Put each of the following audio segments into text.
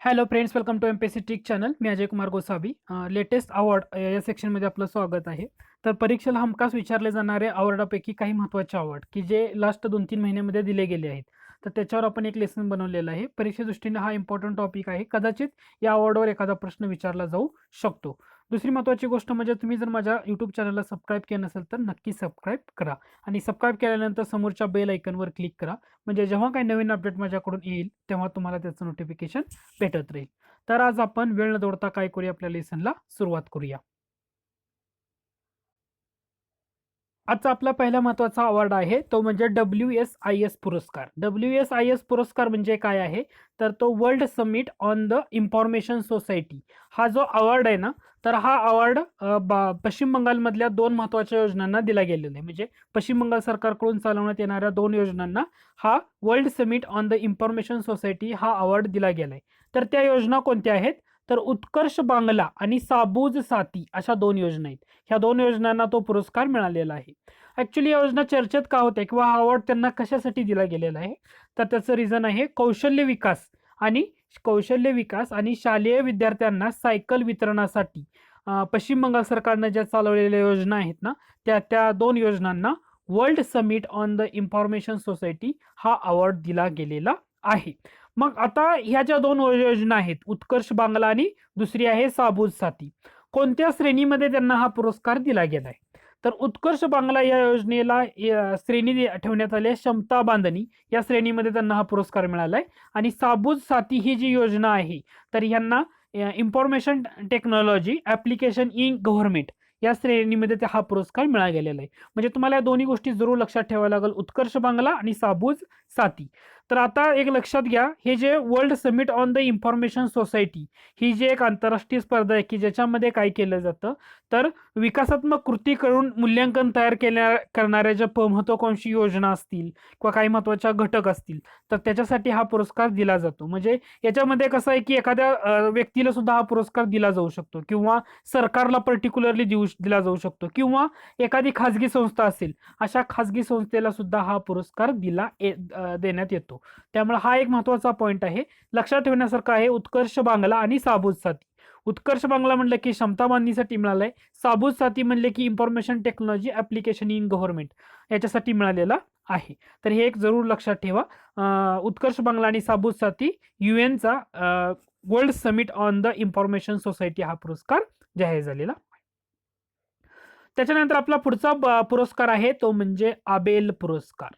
Hello friends welcome to M P C tick channel me Ajay Kumar Gosavi. Latest award या सेक्शनमध्ये आपलं स्वागत आहे. तर परीक्षेला हमखास विचारले जाणारे अवॉर्डापैकी काही महत्त्वाचे अवॉर्ड की जे लास्ट दोन तीन महिन्यामध्ये दिले गेले आहेत. तर त्याच्यावर आपण एक लेसन बनवलेलं आहे. परीक्षेदृष्टीने हा इम्पॉर्टंट टॉपिक आहे. कदाचित या अवॉर्डवर एखादा प्रश्न विचारला जाऊ शकतो. दुसरी महत्त्वाची गोष्ट म्हणजे तुम्ही जर माझ्या यूट्यूब चॅनलला सबस्क्राईब केलं नसेल तर नक्की सबस्क्राईब करा. आणि सबस्क्राईब केल्यानंतर समोरच्या बेल आयकनवर क्लिक करा. म्हणजे जेव्हा काही नवीन अपडेट माझ्याकडून येईल तेव्हा तुम्हाला त्याचं नोटिफिकेशन भेटत राहील. तर आज आपण वेळ न दौडता काय करूया आपल्या लेसनला सुरुवात करूया. आजचा आपला पहिला महत्त्वाचा अवॉर्ड आहे तो म्हणजे डब्ल्यू एस आय एस पुरस्कार. डब्ल्यू एस आय एस पुरस्कार म्हणजे काय आहे? तर तो world summit on the information society हा जो अवॉर्ड आहे ना तर हा अवॉर्ड पश्चिम बंगालमधल्या दोन महत्त्वाच्या योजनांना दिला गेलेला आहे. म्हणजे पश्चिम बंगाल सरकारकडून चालवण्यात येणाऱ्या दोन योजनांना हा world summit on the information society हा अवॉर्ड दिला गेला आहे तर त्या योजना कोणत्या आहेत? तर उत्कर्ष बांगला आणि साबूज साती अशा दोन योजना आहेत. ह्या दोन योजनांना तो पुरस्कार मिळालेला आहे. ॲक्च्युली या योजना चर्चेत का होत्या किंवा हा अवॉर्ड त्यांना कशासाठी दिला गेलेला आहे? तर त्याचं रिझन आहे कौशल्य विकास आणि कौशल्य विकास आणि शालेय विद्यार्थ्यांना सायकल वितरणासाठी. पश्चिम बंगाल सरकारनं ज्या चालवलेल्या योजना आहेत ना त्या त्या दोन योजनांना world summit on the information society हा अवॉर्ड दिला गेलेला आहे. मग आता ह्या ज्या दोन योजना आहेत उत्कर्ष बांगला आणि दुसरी आहे साबूज साथी. कोणत्या श्रेणीमध्ये त्यांना हा पुरस्कार दिला गेला आहे तर उत्कर्ष बांगला या योजनेला श्रेणी ठेवण्यात आली आहे क्षमता बांधणी. या श्रेणीमध्ये त्यांना हा पुरस्कार मिळाला आहे आणि साबूज साथी ही जी योजना आहे तर यांना information technology application in government या श्रेणीमध्ये ते हा पुरस्कार मिळाला गेलेला आहे. म्हणजे तुम्हाला या दोन्ही गोष्टी जरूर लक्षात ठेवायला लागेल. उत्कर्ष बांगला आणि साबूज साथी. तर आता एक लक्षात घ्या हे जे world summit on the information society ही जी एक आंतरराष्ट्रीय स्पर्धा आहे की ज्याच्यामध्ये काय केलं जातं तर विकासात्मक कृती करून मूल्यांकन तयार केल्या करणाऱ्या ज्या महत्वाकांक्षी योजना असतील किंवा काही महत्त्वाच्या घटक असतील तर त्याच्यासाठी हा पुरस्कार दिला जातो. म्हणजे याच्यामध्ये कसं आहे की एखाद्या व्यक्तीला सुद्धा हा पुरस्कार दिला जाऊ शकतो किंवा सरकारला पर्टिक्युलरली देऊ दिला जाऊ शकतो किंवा एखादी खाजगी संस्था असेल अशा खाजगी संस्थेला सुद्धा हा पुरस्कार दिला देण्यात येतो. त्यामुळे हा एक महत्त्वाचा पॉईंट आहे. लक्षात ठेवण्यासारखा आहे उत्कर्ष बांगला आणि साबूज साथी. उत्कर्ष बांगला म्हणलं की क्षमता बांधणीसाठी मिळालंय साबूज साथी म्हणले की information technology application in government याच्यासाठी मिळालेला आहे. तर हे एक जरूर लक्षात ठेवा. उत्कर्ष बांगला आणि Sabooj Sathi U एनचा world summit on the information society हा पुरस्कार जाहीर झालेला. त्याच्यानंतर आपला पुढचा पुरस्कार आहे तो म्हणजे आबेल पुरस्कार.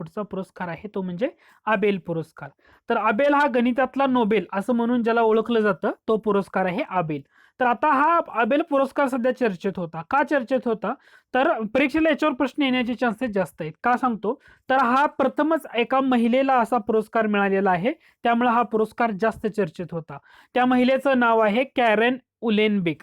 पुढचा पुरस्कार आहे तो म्हणजे आबेल पुरस्कार. तर आबेल हा गणितातला नोबेल असं म्हणून ज्याला ओळखलं जातं तो पुरस्कार आहे आबेल तर आता हा आबेल पुरस्कार सध्या चर्चेत होता. का चर्चेत होता? तर परीक्षेला याच्यावर प्रश्न येण्याचे चान्सेस जास्त आहेत. का सांगतो? तर हा प्रथमच एका महिलेला असा पुरस्कार मिळालेला आहे. त्यामुळे हा पुरस्कार जास्त चर्चेत होता. त्या महिलेचं नाव आहे कॅरेन उलेनबेक.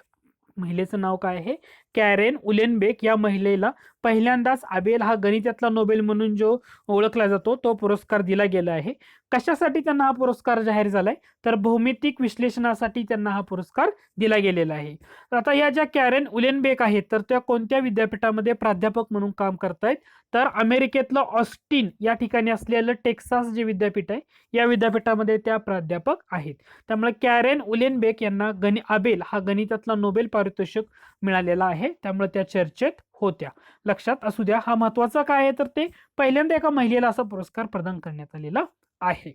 महिलेचं नाव काय आहे? कॅरेन उलेनबेक या महिलेला पहिल्यांदाच आबेल हा गणितातला नोबेल म्हणून जो ओळखला जातो तो पुरस्कार दिला गेला आहे. कशासाठी त्यांना हा पुरस्कार जाहीर झालाय? तर भौमितिक विश्लेषणासाठी त्यांना हा पुरस्कार दिला गेलेला आहे. आता या ज्या कॅरेन उलेनबेक आहेत तर त्या कोणत्या विद्यापीठामध्ये प्राध्यापक म्हणून काम करतायत? तर अमेरिकेतलं ऑस्टिन या ठिकाणी असलेलं टेक्सास जे विद्यापीठ आहे या विद्यापीठामध्ये त्या प्राध्यापक आहेत. त्यामुळे कॅरेन उलेनबेक यांना गणि आबेल हा गणितातला नोबेल पारितोषिक मिळालेला आहे. त्यामुळे त्या चर्चेत होत्या. लक्षात असू द्या हा महत्त्वाचा काय आहे? तर ते पहिल्यांदा एका महिलेला असा पुरस्कार प्रदान करण्यात आलेला आहे.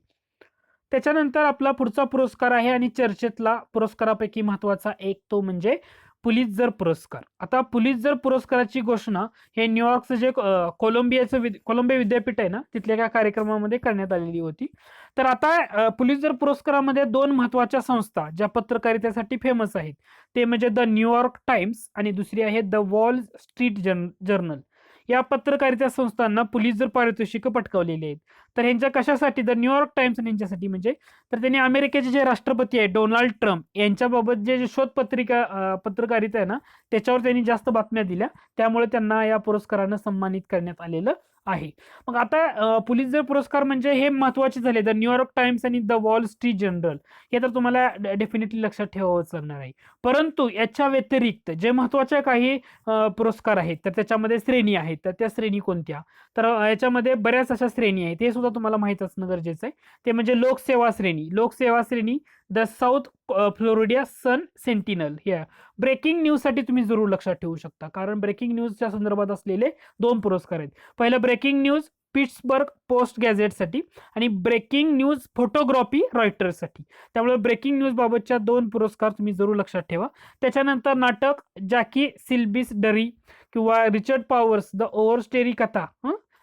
त्याच्यानंतर आपला पुढचा पुरस्कार आहे आणि चर्चेतला पुरस्कारापैकी महत्त्वाचा एक तो म्हणजे पुलितजर पुरस्कार. आता पुलितजर पुरस्काराची घोषणा हे न्यूयॉर्कचं जे कोलंबियाचं विद कोलंबिया विद्यापीठ आहे ना तिथल्या एका कार्यक्रमामध्ये करण्यात आलेली होती. तर आता पुलितजर पुरस्कारामध्ये दोन महत्त्वाच्या संस्था ज्या पत्रकारितेसाठी फेमस आहेत ते म्हणजे द न्यूयॉर्क टाइम्स आणि दुसरी आहे द वॉल स्ट्रीट जर्न जर्नल. या पत्रकारिता संस्थांना पोलीस जर पारितोषिक पटकावलेली आहेत तर ह्यांच्या कशासाठी? द न्यूयॉर्क टाइम्स यांच्यासाठी म्हणजे तर त्यांनी अमेरिकेचे जे राष्ट्रपती आहे डोनाल्ड ट्रम्प यांच्याबाबत जे शोध पत्रिका पत्रकारिता आहे ना त्याच्यावर त्यांनी जास्त बातम्या दिल्या. त्यामुळे त्यांना या पुरस्कारानं सन्मानित करण्यात आलेलं आहे. मग आता पुलिसर पुरस्कार म्हणजे हे महत्त्वाचे झाले द न्यूयॉर्क टाइम्स आणि द वॉल स्ट्रीट जनरल हे तर तुम्हाला डेफिनेटली लक्षात ठेवावंच लागणार आहे. परंतु याच्या व्यतिरिक्त जे महत्त्वाचे काही पुरस्कार आहेत तर त्याच्यामध्ये श्रेणी आहेत. तर त्या श्रेणी कोणत्या? तर याच्यामध्ये बऱ्याच अशा श्रेणी आहेत. ते सुद्धा तुम्हाला माहीत असणं गरजेचं आहे. ते म्हणजे लोकसेवा श्रेणी. लोकसेवा श्रेणी the South Florida Sun Sentinel. ह्या ब्रेकिंग न्यूजसाठी तुम्ही जरूर लक्षात ठेवू शकता. कारण ब्रेकिंग न्यूजच्या संदर्भात असलेले दोन पुरस्कार आहेत. पहिलं ब्रेकिंग न्यूज पिट्सबर्ग पोस्ट गॅझेटसाठी आणि ब्रेकिंग न्यूज फोटोग्राफी रॉयटर्ससाठी. त्यामुळे ब्रेकिंग न्यूजबाबतच्या दोन पुरस्कार तुम्ही जरूर लक्षात ठेवा. त्याच्यानंतर नाटक जॅकी सिल्बिस डरी किंवा रिचर्ड पॉवर्स द ओव्हरस्टेरी कथा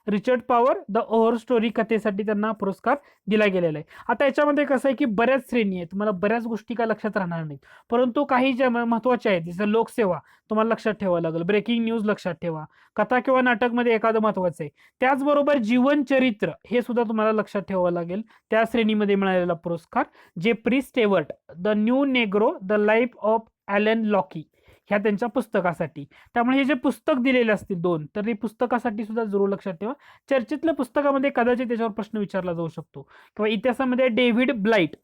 Richard Power the over story कथेसाठी त्यांना पुरस्कार दिला गेलेला आहे. आता याच्यामध्ये कसं आहे की बऱ्याच श्रेणी आहेत. तुम्हाला बऱ्याच गोष्टी काय लक्षात राहणार नाहीत. परंतु काही ज्या महत्त्वाच्या आहेत जसं लोकसेवा तुम्हाला लक्षात ठेवावं लागेल. ब्रेकिंग न्यूज लक्षात ठेवा. कथा किंवा नाटकमध्ये एखादं महत्त्वाचं आहे. त्याचबरोबर जीवनचरित्र हे सुद्धा तुम्हाला लक्षात ठेवावं लागेल. त्या श्रेणीमध्ये मिळालेला पुरस्कार जे pre Stewart the New Negro the Life of Alain Locke. ह्या त्यांच्या पुस्तकासाठी. त्यामुळे हे जे पुस्तक दिलेले असतील दोन तर ते पुस्तकासाठी सुद्धा जरूर लक्षात ठेवा. चर्चेतल्या पुस्तकामध्ये कदाचित त्याच्यावर प्रश्न विचारला जाऊ शकतो. किंवा इतिहासामध्ये David Blight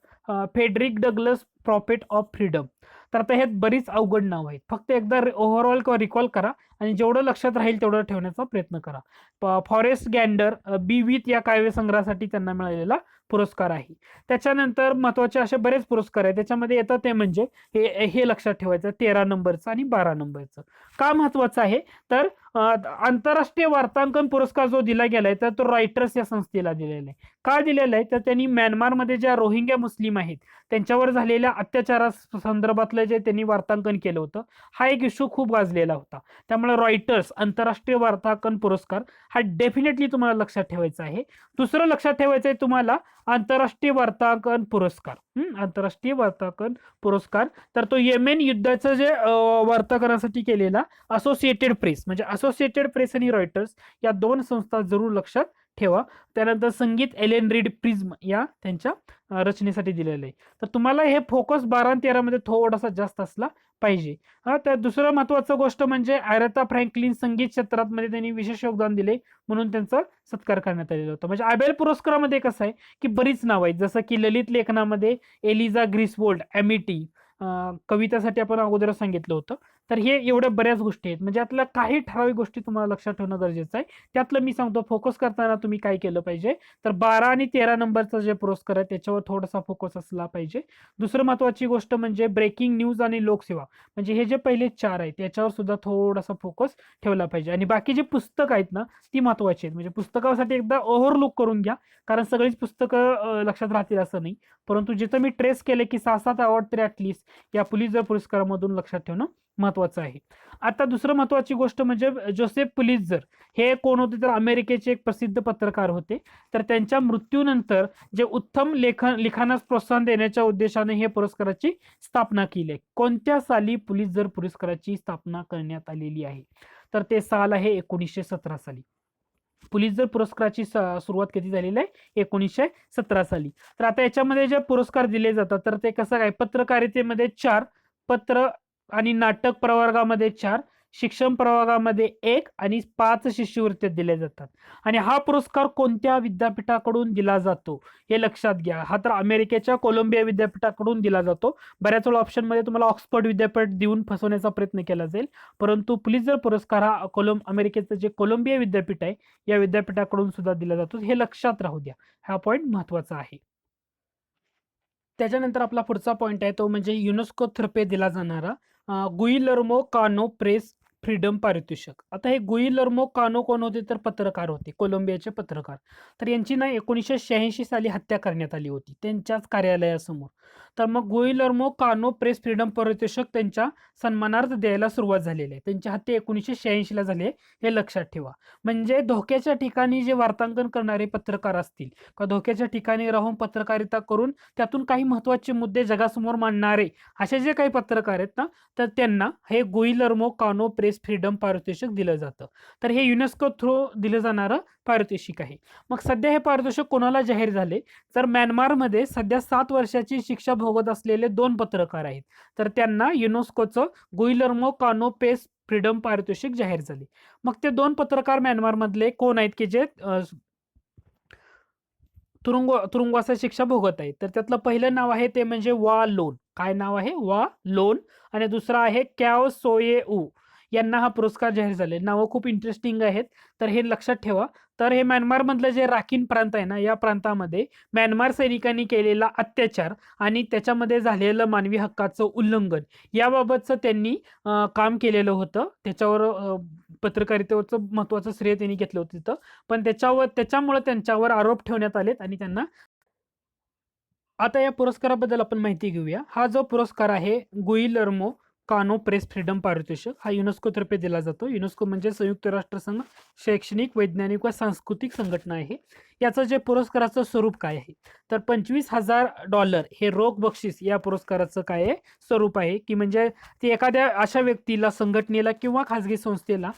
Frederick Douglass Prophet of Freedom. तर आता हे बरीच अवघड नाव आहेत. फक्त एकदा ओव्हरऑल किंवा रिकॉल करा आणि जेवढं लक्षात राहील तेवढं ठेवण्याचा प्रयत्न करा. फॉरेस्ट गँडर बी विथ या काव्यसंग्रहासाठी त्यांना मिळालेला पुरस्कार आहे. त्याच्यानंतर महत्त्वाचे असे बरेच पुरस्कार आहेत. त्याच्यामध्ये येतं ते म्हणजे हे हे लक्षात ठेवायचं तेरा नंबरचं आणि बारा नंबरचं. का महत्त्वाचं आहे? तर आंतरराष्ट्रीय वार्तांकन पुरस्कार जो दिला गेलाय तर तो रायटर्स या संस्थेला दिलेला आहे. का दिलेला आहे? तर त्यांनी म्यानमारमध्ये ज्या रोहिंग्या मुस्लिम आहेत त्यांच्यावर झालेल्या अत्याचारा संदर्भातलं जे त्यांनी वार्तांकन केलं होतं हा एक इश्यू खूप गाजलेला होता. त्यामुळे रॉयटर्स आंतरराष्ट्रीय वार्तांकन पुरस्कार हा डेफिनेटली तुम्हाला लक्षात ठेवायचा आहे. दुसरं लक्षात ठेवायचं आहे तुम्हाला आंतरराष्ट्रीय वार्तांकन पुरस्कार. आंतरराष्ट्रीय वार्तांकन पुरस्कार. तर तो येमेन युद्धाचं जे अ, वार्तांकनासाठी केलेला असोसिएटेड प्रेस म्हणजे असोसिएटेड प्रेस आणि रॉयटर्स या दोन संस्था जरूर लक्षात ठेवा. त्यानंतर संगीत एलेन रीड प्रिझम या त्यांच्या रचनेसाठी दिलेलं आहे. तर तुम्हाला हे फोकस बारा आणि तेरामध्ये थोडासा जास्त असला पाहिजे. हा तर दुसरं महत्त्वाचं गोष्ट म्हणजे आयरता फ्रँकलिन संगीत क्षेत्रात मध्ये त्यांनी विशेष योगदान दिले म्हणून त्यांचा सत्कार करण्यात आलेला होता. म्हणजे आबेल पुरस्कारामध्ये कसं आहे की बरीच नावं आहेत. जसं की ललित लेखनामध्ये एलिझा ग्रिसवोल्ड एमिटी कवितासाठी आपण अगोदर सांगितलं होतं. तर हे एवढ्या बऱ्याच गोष्टी आहेत. म्हणजे यातल्या काही ठराविक गोष्टी तुम्हाला लक्षात ठेवणं गरजेचं आहे. त्यातलं मी सांगतो फोकस करताना तुम्ही काय केलं पाहिजे? तर बारा आणि तेरा नंबरचा जे पुरस्कार आहे त्याच्यावर थोडासा फोकस असला पाहिजे. दुसरं महत्त्वाची गोष्ट म्हणजे ब्रेकिंग न्यूज आणि लोकसेवा. म्हणजे हे जे पहिले चार आहेत त्याच्यावर सुद्धा थोडासा फोकस ठेवला पाहिजे. आणि बाकी जे पुस्तक आहेत ना ती महत्त्वाची आहेत. म्हणजे पुस्तकासाठी एकदा ओव्हरलुक करून घ्या. कारण सगळीच पुस्तकं लक्षात राहतील असं नाही. परंतु जिथं मी ट्रेस केले की सहा सात अवॉर्ड तरी ॲटलिस्ट या पुलिसर पुरस्कारामधून लक्षात ठेवणं महत्त्वाचं आहे. आता दुसरं महत्त्वाची गोष्ट म्हणजे जोसेफ पुलिझर हे कोण होते? तर अमेरिकेचे एक प्रसिद्ध पत्रकार होते. तर त्यांच्या मृत्यूनंतर जे उत्तम लेखन लिखाणास प्रोत्साहन देण्याच्या उद्देशाने हे पुरस्काराची स्थापना केली आहे. कोणत्या साली पुलिझर पुरस्काराची स्थापना करण्यात आलेली आहे? तर ते साल आहे एकोणीसशे सतरा साली. पुलिसर पुरस्काराची स- सुरुवात कधी झालेली आहे? एकोणीसशे सतरा साली. तर आता याच्यामध्ये जे पुरस्कार दिले जातात तर ते कसं काय? पत्रकारितेमध्ये चार पत्र आणि नाटक प्रवर्गामध्ये चार शिक्षण प्रवर्गामध्ये एक आणि पाच शिष्यवृत्त्या दिल्या जातात. आणि हा पुरस्कार कोणत्या विद्यापीठाकडून दिला जातो हे लक्षात घ्या. हा तर अमेरिकेच्या कोलंबिया विद्यापीठाकडून दिला जातो. बऱ्याच वेळा ऑप्शनमध्ये तुम्हाला ऑक्सफर्ड विद्यापीठ देऊन फसवण्याचा प्रयत्न केला जाईल. परंतु पुलिसर पुरस्कार हा कोलंब अमेरिकेचं जे कोलंबिया विद्यापीठ आहे या विद्यापीठाकडून सुद्धा दिला जातो. हे लक्षात राहू द्या. हा पॉईंट महत्त्वाचा आहे. त्याच्यानंतर आपला पुढचा पॉईंट आहे तो म्हणजे युनेस्को तर्फे दिला जाणारा गुईलर्मो कानो प्रेस फ्रीडम पारितोषिक. आता हे गुईलर्मो कानो कोण होते तर पत्रकार होते कोलंबियाचे पत्रकार. तर यांची ना एकोणीसशे शहाऐंशी साली हत्या करण्यात आली होती त्यांच्याच कार्यालयासमोर. तर मग गुईलर्मो कानो प्रेस फ्रीडम पारितोषिक त्यांच्या सन्मानार्थ द्यायला सुरुवात झालेली आहे. त्यांची हत्या एकोणीसशे शहाऐंशीला झाली आहे हे लक्षात ठेवा. म्हणजे धोक्याच्या ठिकाणी जे वार्तांकन करणारे पत्रकार असतील किंवा धोक्याच्या ठिकाणी राहून पत्रकारिता करून त्यातून काही महत्त्वाचे मुद्दे जगासमोर मांडणारे असे जे काही पत्रकार आहेत ना तर त्यांना हे गुईलर्मो कानो प्रेस फ्रीडम पारितोषिक दिलं जातं. तर हे युनेस्को थ्रू दिलं जाणारं पारितोषिक आहे. मग सध्या हे पारितोषिक कोणाला जाहीर झाले? तर म्यानमारमध्ये सध्या सात वर्षाची शिक्षा भोगत असलेले दोन पत्रकार आहेत. तर त्यांना युनेस्कोचं गुईलर्मो कानो पेस फ्रीडम पारितोषिक जाहीर झाले. मग ते दोन पत्रकार म्यानमारमधले कोण आहेत की जे तुरुंग तुरुंगवासा शिक्षा भोगत आहेत? तर त्यातलं पहिलं नाव आहे ते म्हणजे वा लोन. काय नाव आहे? वा लोन. आणि दुसरं आहे कॅओ सोये ऊ यांना हा पुरस्कार जाहीर झाले. नावं खूप इंटरेस्टिंग आहेत. तर हे लक्षात ठेवा. तर हे म्यानमारमधलं जे राखीन प्रांत आहे ना या प्रांतामध्ये म्यानमार सैनिकांनी केलेला अत्याचार आणि त्याच्यामध्ये झालेलं मानवी हक्काचं उल्लंघन याबाबतचं त्यांनी काम केलेलं होतं. त्याच्यावर पत्रकारितेवरचं महत्त्वाचं श्रेय त्यांनी घेतलं होतं तिथं. पण त्याच्यावर त्याच्यामुळे त्यांच्यावर आरोप ठेवण्यात आलेत आणि त्यांना आता या पुरस्काराबद्दल आपण माहिती घेऊया. हा जो पुरस्कार आहे गुईलर्मो कानो प्रेस फ्रीडम पारितोषिक हा युनेस्कोतर्फे दिला जातो. युनेस्को म्हणजे संयुक्त राष्ट्रसंघ शैक्षणिक वैज्ञानिक व सांस्कृतिक संघटना आहे. याचं जे पुरस्काराचं स्वरूप काय आहे? तर पंचवीस हजार डॉलर हे रोख बक्षीस या पुरस्काराचं काय आहे? स्वरूप आहे की म्हणजे ते एखाद्या अशा व्यक्तीला संघटनेला किंवा खाजगी संस्थेला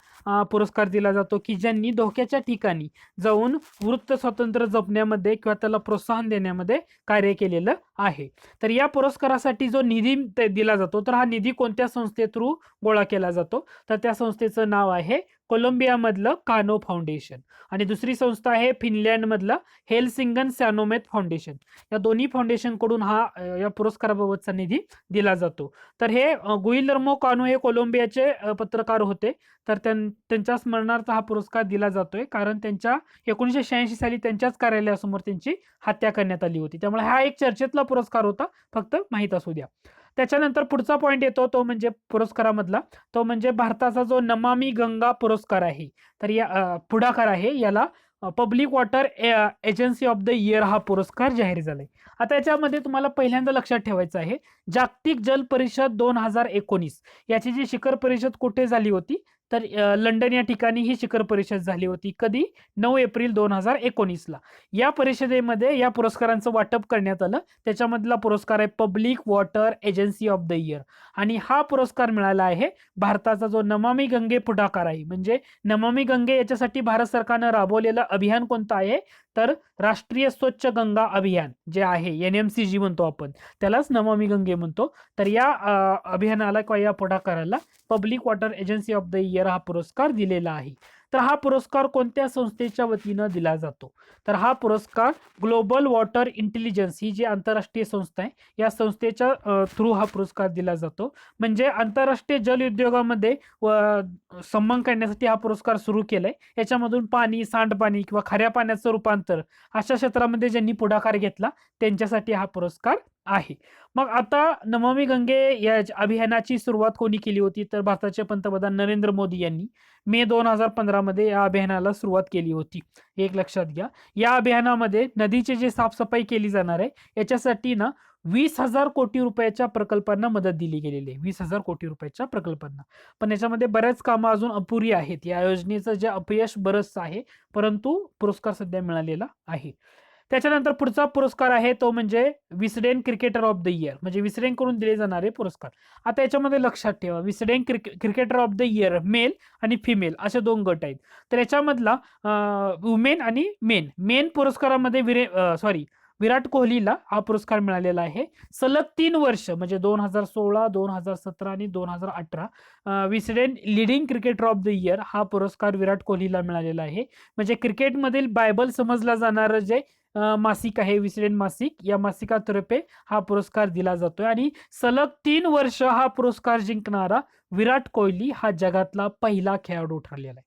पुरस्कार दिला जातो की ज्यांनी धोक्याच्या ठिकाणी जाऊन वृत्त स्वातंत्र्य जपण्यामध्ये किंवा त्याला प्रोत्साहन देण्यामध्ये कार्य केलेलं आहे. तर या पुरस्कारासाठी जो निधी ते दिला जातो तर हा निधी कोण कोणत्या संस्थे थ्रू गोळा केला जातो. तर त्या संस्थेचं नाव आहे कोलंबियामधलं कानो फाउंडेशन आणि दुसरी संस्था आहे फिनलँडमधलं हेलसिंगन सॅनोमेथ फाउंडेशन. या दोन्ही फाउंडेशनकडून हा या पुरस्काराबाबतचा निधी दिला जातो. तर हे गुईलर्मो कानो हे कोलंबियाचे पत्रकार होते. तर त्यां त्यांच्या स्मरणार्थ हा पुरस्कार दिला जातोय. कारण त्यांच्या एकोणीसशे शहाऐंशी साली त्यांच्याच कार्यालयासमोर त्यांची हत्या करण्यात आली होती. त्यामुळे हा एक चर्चेतला पुरस्कार होता. फक्त माहीत असू द्या. त्याच्यानंतर पुढचा पॉईंट येतो तो म्हणजे पुरस्कारामधला. तो म्हणजे भारताचा जो नमामी गंगा पुरस्कार आहे तर या पुढाकार आहे. याला public water agency of the year हा पुरस्कार जाहीर झालाय. आता याच्यामध्ये तुम्हाला पहिल्यांदा लक्षात ठेवायचं आहे जागतिक जल परिषद दोन हजार एकोणीस. याची जी शिखर परिषद कुठे झाली होती? तर लंडन या ठिकाणी ही शिखर परिषद झाली होती. कधी? नऊ एप्रिल दोन हजार एकोणीसला. या परिषदेमध्ये या पुरस्कारांचं वाटप करण्यात आलं. त्याच्यामधला पुरस्कार आहे public water agency of the year आणि हा पुरस्कार मिळाला आहे भारताचा जो नमामी गंगे पुढाकार आहे म्हणजे नमामी गंगे याच्यासाठी भारत सरकारनं राबवलेलं अभियान कोणतं आहे? तर राष्ट्रीय स्वच्छ गंगा अभियान जे आहे एन एम सी जी म्हणतो आपण त्यालाच नमामी गंगे म्हणतो. तर या अभियानाला किंवा या पुढाकाराला public water agency of the year हा पुरस्कार दिलेला आहे. तर हा पुरस्कार कोणत्या संस्थेच्या वतीनं दिला जातो? तर हा पुरस्कार ग्लोबल वॉटर इंटेलिजन्स ही जी आंतरराष्ट्रीय संस्था आहे या संस्थेच्या थ्रू हा पुरस्कार दिला जातो. म्हणजे आंतरराष्ट्रीय जल उद्योगामध्ये व सन्मान करण्यासाठी हा पुरस्कार सुरू केलाय. याच्यामधून पाणी सांडपाणी किंवा खऱ्या पाण्याचं रूपांतर अशा क्षेत्रामध्ये ज्यांनी पुढाकार घेतला त्यांच्यासाठी हा पुरस्कार आहे. मग आता नमामी गंगे या अभियानाची सुरुवात कोणी केली होती? तर भारताचे पंतप्रधान नरेंद्र मोदी यांनी मे दोन हजार पंधरामध्ये या अभियानाला सुरुवात केली होती. एक लक्षात घ्या. या अभियानामध्ये नदीची जी साफसफाई केली जाणार आहे याच्यासाठी ना वीस हजार कोटी रुपयाच्या प्रकल्पांना मदत दिली गेलेली आहे. वीस हजार कोटी रुपयाच्या प्रकल्पांना. पण याच्यामध्ये बऱ्याच कामं अजून अपुरी आहेत. या योजनेचं जे अपयश बरंच आहे परंतु पुरस्कार सध्या मिळालेला आहे. त्याच्यानंतर पुढचा पुरस्कार आहे तो म्हणजे Wisden cricketer of the year. म्हणजे विस्डेन करून दिले जाणारे पुरस्कार. आता याच्यामध्ये लक्षात ठेवा Wisden cricket cricketer of the year male आणि फिमेल असे दोन गट आहेत. तर याच्यामधला वुमेन आणि मेन. मेन पुरस्कारामध्ये विरे सॉरी विराट कोहलीला हा पुरस्कार मिळालेला आहे. सलग तीन वर्ष म्हणजे दोन हजार सोळा दोन हजार सतरा आणि दोन हजार अठरा Wisden leading cricketer of the year हा पुरस्कार विराट कोहलीला मिळालेला आहे. म्हणजे क्रिकेटमधील बायबल समजला जाणारं जे मासिक आहे विस्डेन मासिक. या मासिकातर्फे हा पुरस्कार दिला जातोय. आणि सलग तीन वर्ष हा पुरस्कार जिंकणारा विराट कोहली हा जगातला पहिला खेळाडू ठरलेला आहे.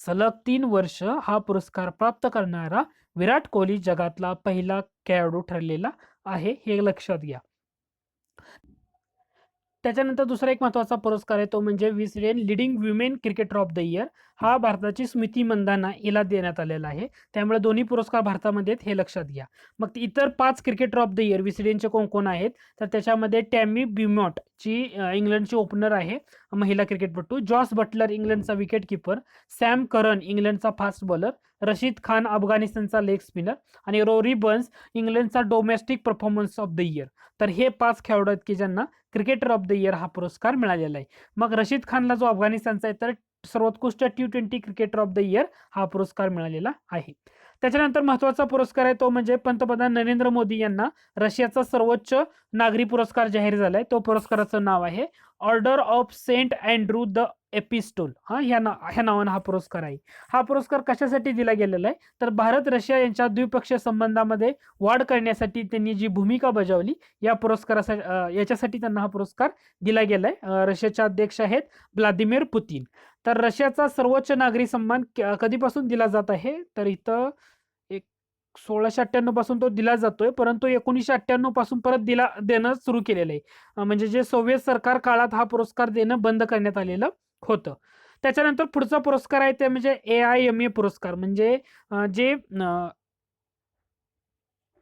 सलग तीन वर्ष हा पुरस्कार प्राप्त करणारा विराट कोहली जगातला पहिला खेळाडू ठरलेला आहे हे लक्षात घ्या. त्याच्यानंतर दुसरा एक महत्त्वाचा पुरस्कार आहे तो म्हणजे Wisden leading women cricketer of the year. हा भारताची स्मृती मंदाना हिला देण्यात आलेला आहे. त्यामुळे दोन्ही पुरस्कार भारतामध्ये आहेत हे लक्षात घ्या. मग इतर पाच क्रिकेटर ऑफ द इयर विस्डेनचे कोण कोण आहेत? तर त्याच्यामध्ये टॅमी ब्युमॉट जी इंग्लंडची ओपनर आहे महिला क्रिकेटपटू जॉस बटलर इंग्लंडचा विकेट किपर सॅम करन इंग्लंडचा फास्ट बॉलर रशीद खान अफगाणिस्तानचा लेग स्पिनर आणि रोरी बन्स इंग्लंडचा domestic performance of the year तर हे पाच खेळाडू आहेत की ज्यांना क्रिकेटर ऑफ द इयर हा पुरस्कार मिळालेला आहे. मग रशीद खानला जो अफगाणिस्तानचा आहे तर सर्वोत्कृष्ट T twenty cricketer of the year हा पुरस्कार मिळालेला आहे. त्याच्यानंतर महत्त्वाचा पुरस्कार आहे तो म्हणजे पंतप्रधान नरेंद्र मोदी यांना रशियाचा सर्वोच्च नागरी पुरस्कार जाहीर झालाय. तो पुरस्काराचं नाव आहे Order of Saint Andrew the Apostle हा ह्या ना ह्या नावानं हा पुरस्कार आहे. हा पुरस्कार कशासाठी दिला गेलेला आहे? तर भारत रशिया यांच्या द्विपक्षीय संबंधामध्ये वाढ करण्यासाठी त्यांनी जी भूमिका बजावली या पुरस्कारासाठी याच्यासाठी त्यांना हा पुरस्कार दिला गेला आहे रशियाचे अध्यक्ष आहेत व्लादिमीर पुतीन. तर रशियाचा सर्वोच्च नागरी सन्मान क- कधीपासून दिला जात आहे? तर इथं एक सोळाशे अठ्ठ्याण्णवपासून तो दिला जातोय परंतु एकोणीसशे अठ्ठ्याण्णवपासून परत दिला देणं सुरू केलेलं आहे. म्हणजे जे सोव्हिएत सरकार काळात हा पुरस्कार देणं बंद करण्यात आलेलं. होतं. त्याच्यानंतर पुढचा पुरस्कार आहे ते म्हणजे ए आय एम ए पुरस्कार. म्हणजे जे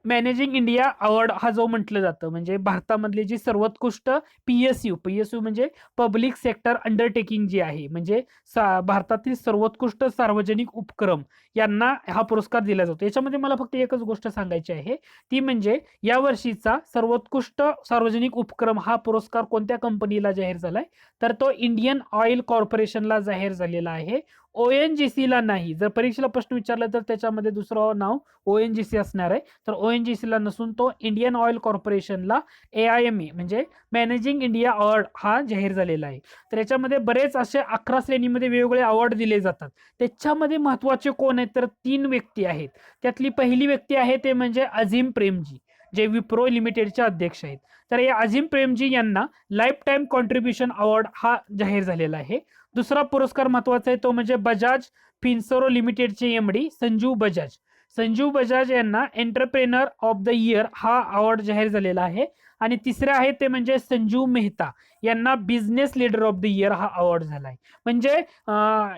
मॅनेजिंग इंडिया अवॉर्ड हा जो म्हटलं जातं म्हणजे भारतामधली जी सर्वोत्कृष्ट P S U P S U म्हणजे पब्लिक सेक्टर अंडरटेकिंग जी आहे म्हणजे सा भारतातील सर्वोत्कृष्ट सार्वजनिक उपक्रम यांना हा पुरस्कार दिला जातो. याच्यामध्ये मला फक्त एकच गोष्ट सांगायची आहे ती म्हणजे या वर्षीचा सर्वोत्कृष्ट सार्वजनिक उपक्रम हा पुरस्कार कोणत्या कंपनीला जाहीर झालाय? तर तो इंडियन ऑइल कॉर्पोरेशनला जाहीर झालेला आहे. ओ एन जी सीला नाही. जर परीक्षेला प्रश्न विचारला तर त्याच्यामध्ये दुसरं नाव ओ एन जी सी असणार आहे. तर ओ एन जी सीला नसून तो इंडियन ऑइल कॉर्पोरेशनला ए आय एम ए म्हणजे मॅनेजिंग इंडिया अवॉर्ड हा जाहीर झालेला आहे. तर याच्यामध्ये बरेच असे अकरा श्रेणीमध्ये वेगवेगळे अवॉर्ड दिले जातात. त्याच्यामध्ये महत्त्वाचे कोण आहेत? तर तीन व्यक्ती आहेत. त्यातली पहिली व्यक्ती आहे ते म्हणजे अझीम प्रेमजी जे विप्रो लिमिटेडचे अध्यक्ष आहेत. तर या अझीम प्रेमजी यांना लाईफ टाईम कॉन्ट्रीब्युशन अवॉर्ड हा जाहीर झालेला आहे. दुसरा पुरस्कार महत्त्वाचा आहे तो म्हणजे बजाज फिन्सोरो लिमिटेडचे एम डी संजीव बजाज. संजीव बजाज यांना एंटरप्रेनर ऑफ द इयर हा अवॉर्ड जाहीर झालेला आहे. आणि तिसरे आहे ते म्हणजे संजीव मेहता. यांना business leader of the year हा अवॉर्ड झाला आहे म्हणजे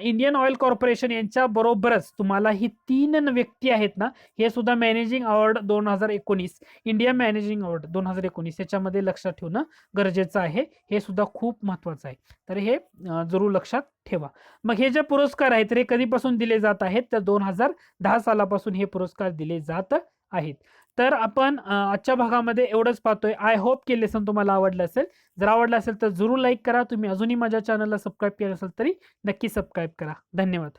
इंडियन ऑइल कॉर्पोरेशन यांच्या बरोबरच तुम्हाला ही तीन व्यक्ती आहेत ना हे सुद्धा मॅनेजिंग अवॉर्ड दोन हजार एकोणीस इंडिया मॅनेजिंग अवॉर्ड दोन हजार एकोणीस याच्यामध्ये लक्षात ठेवणं गरजेचं आहे. हे सुद्धा खूप महत्वाचं आहे. तर हे जरूर लक्षात ठेवा. मग हे जे पुरस्कार आहेत हे कधीपासून दिले जात आहेत? तर दोन हजार दहा सालापासून हे पुरस्कार दिले जात आहेत. तर आपण आजच्या भागामध्ये एवढंच पाहतोय. आय होप की लेसन तुम्हाला आवडलं असेल. जर आवडलं असेल तर जरूर लाईक करा. तुम्ही अजूनही माझ्या चॅनलला सबस्क्राईब केलं असेल तरी नक्की सबस्क्राईब करा. धन्यवाद.